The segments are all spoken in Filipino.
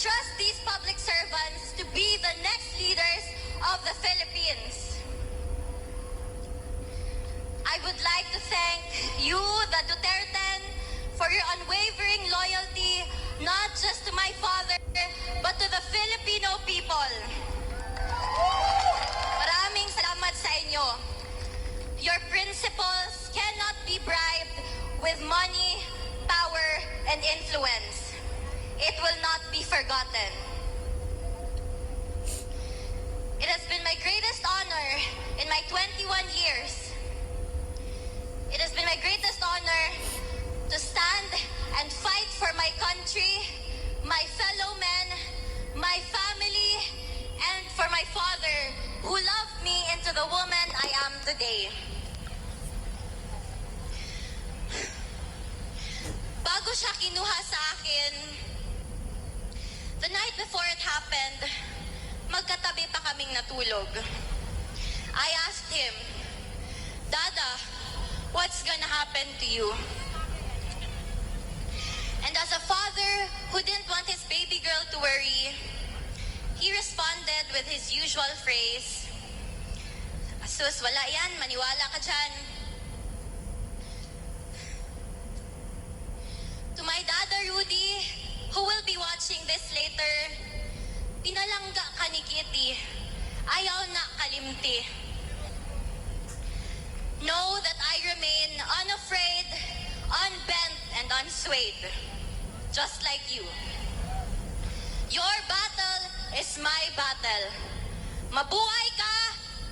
Trust these public servants to be the next leaders of the Philippines. I would like to thank you, the Duterte, for your unwavering loyalty, not just to my father, but to the forgotten. It has been my greatest honor in my 21 years. It has been my greatest honor to stand and fight for my country, my fellow men, my family, and for my father who loved me into the woman I am today. Bago siya kinuha sa akin, the night before it happened, magkatabi pa kaming natulog. I asked him, Dada, what's gonna happen to you? And as a father who didn't want his baby girl to worry, he responded with his usual phrase, Sus, wala yan, maniwala ka dyan. To my dada Rudy, who will be watching Kitty. Ayaw na kalimti. Know that I remain unafraid, unbent, and unswayed. Just like you. Your battle is my battle. Mabuhay ka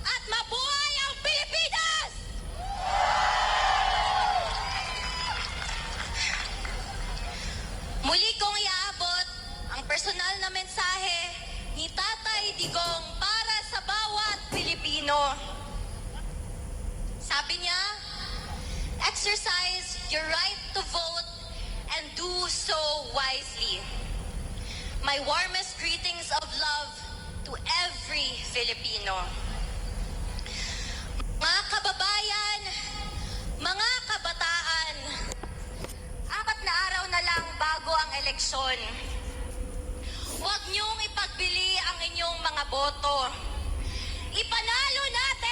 at mabuhay ang Pilipinas! Muli kong iaabot ang personal na mensahe ni Tatay Digong para sa bawat Pilipino. Sabi niya, exercise your right to vote and do so wisely. My warmest greetings of love to every Filipino. Boto. Ipanalo natin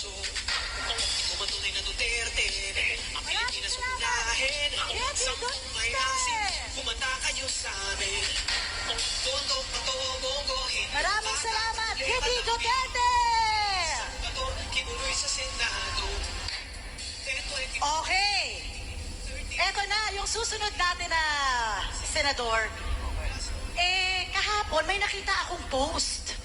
puso. Matunay na Duterte, ang Pilipinas unahin, sa buhay nasin, kumanta kayo sa amin. Tondo, pato, bongo, Maraming salamat, Kitty Duterte! Kibuloy sa Senado. 10-20 Okay. Eto na, yung susunod natin na senador. Eh, kahapon may nakita akong post